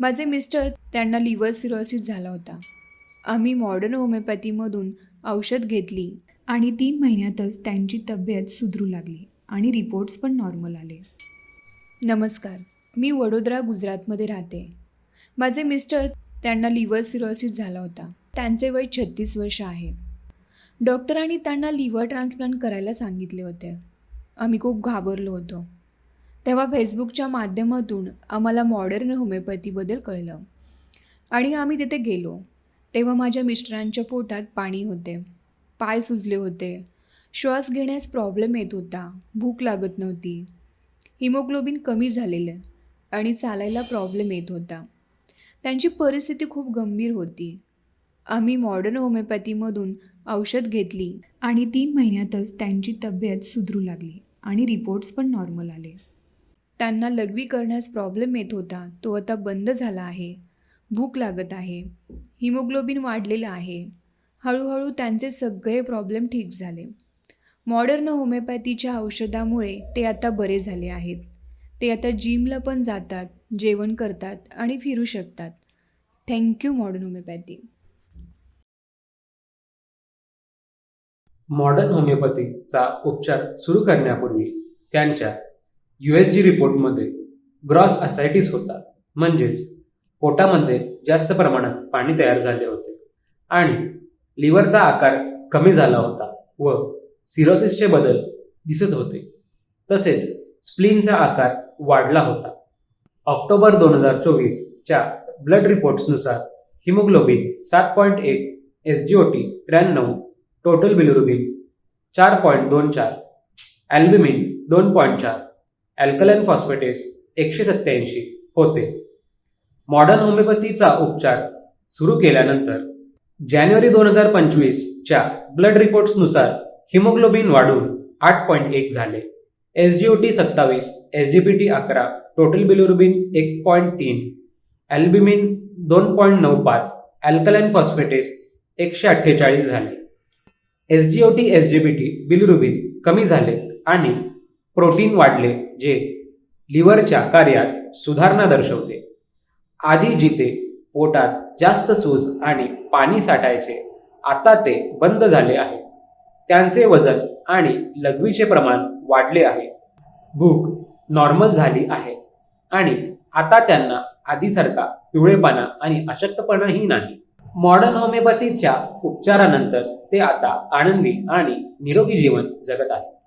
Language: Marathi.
माझे मिस्टर त्यांना लिव्हर सिरोसिस झाला होता. आम्ही मॉडर्न होमिओपॅथीमधून औषध घेतली आणि तीन महिन्यातच त्यांची तब्येत सुधरू लागली आणि रिपोर्ट्स पण नॉर्मल आले. नमस्कार मी वडोदरा गुजरातमध्ये राहते. माझे मिस्टर त्यांना लिव्हर सिरोसिस झाला होता. त्यांचे वय छत्तीस वर्ष आहे. डॉक्टरांनी त्यांना लिव्हर ट्रान्सप्लांट करायला सांगितले होते. आम्ही खूप घाबरलो होतो. तेव्हा फेसबुकच्या माध्यमातून आम्हाला मॉडर्न होमिओपॅथीबद्दल कळलं. आणि आम्ही तिथे गेलो. तेव्हा माझ्या मिस्टरांच्या पोटात पाणी होते. पाय सुजले होते. श्वास घेण्यास प्रॉब्लेम येत होता. भूक लागत नव्हती. हिमोग्लोबिन कमी झालेलं आणि चालायला प्रॉब्लेम येत होता. त्यांची परिस्थिती खूप गंभीर होती. आम्ही मॉडर्न होमिओपॅथीमधून औषध घेतली आणि तीन महिन्यातच त्यांची तब्येत सुधरू लागली आणि रिपोर्ट्स पण नॉर्मल आले. त्यांना लघवी करण्यास प्रॉब्लेम येत होता. तो आता बंद झाला आहे. भूक लागत आहे. हिमोग्लोबिन वाढलेलं आहे. हळूहळू त्यांचे सगळे प्रॉब्लेम ठीक झाले. मॉडर्न होमिओपॅथीच्या औषधामुळे ते आता बरे झाले आहेत. ते आता जिमला पण जातात जेवण करतात आणि फिरू शकतात. Thank you modern homeopathy modern होमिओपॅथीचा उपचार सुरू करण्यापूर्वी त्यांच्या यू एस जी रिपोर्टमध्ये ग्रॉस असायटिस होता. म्हणजेच पोटामध्ये जास्त प्रमाणात पाणी तयार झाले होते आणि लिव्हरचा आकार कमी झाला होता व सिरोसिसचे बदल दिसत होते. तसेच स्प्लिनचा आकार वाढला होता. ऑक्टोबर दोन हजार चोवीसच्या ब्लड रिपोर्ट्सनुसार हिमोग्लोबिन सात पॉईंट एक एस जी ओ टी त्र्याण्णव टोटल बिलुरुबिन चार पॉईंट दोन चार ॲल्ब्युमिन दोन पॉईंट चार अल्कलाईन फॉस्फेटेस एकशे सत्याऐंशी होते. मॉडर्न होमिओपॅथीचा उपचार सुरू केल्यानंतर जानेवारी दोन हजार पंचवीसच्या ब्लड रिपोर्ट्सनुसार हिमोग्लोबिन वाढून आठ पॉईंट एक झाले. एस जी ओ टी सत्तावीस एस जी पी टी अकरा टोटल बिलोरुबिन एक पॉईंट तीन ॲल्ब्युमिन दोन पॉईंट नऊ पाच अल्कलाईन फॉस्फेटेस एकशे अठ्ठेचाळीस झाले. S G O T S G B T bilirubin कमी झाले आणि प्रोटीन वाढले जे लिव्हरच्या कार्यात सुधारणा दर्शवते. आधी जिथे पोटात जास्त सूज आणि पाणी साठायचे आता ते बंद झाले आहे. त्यांचे वजन आणि लघवीचे प्रमाण वाढले आहे. भूक नॉर्मल झाली आहे आणि आता त्यांना आधीसारखा पिवळेपणा आणि अशक्तपणाही नाही. मॉडर्न होमिओपॅथीच्या उपचारानंतर ते आता आनंदी आणि निरोगी जीवन जगत आहे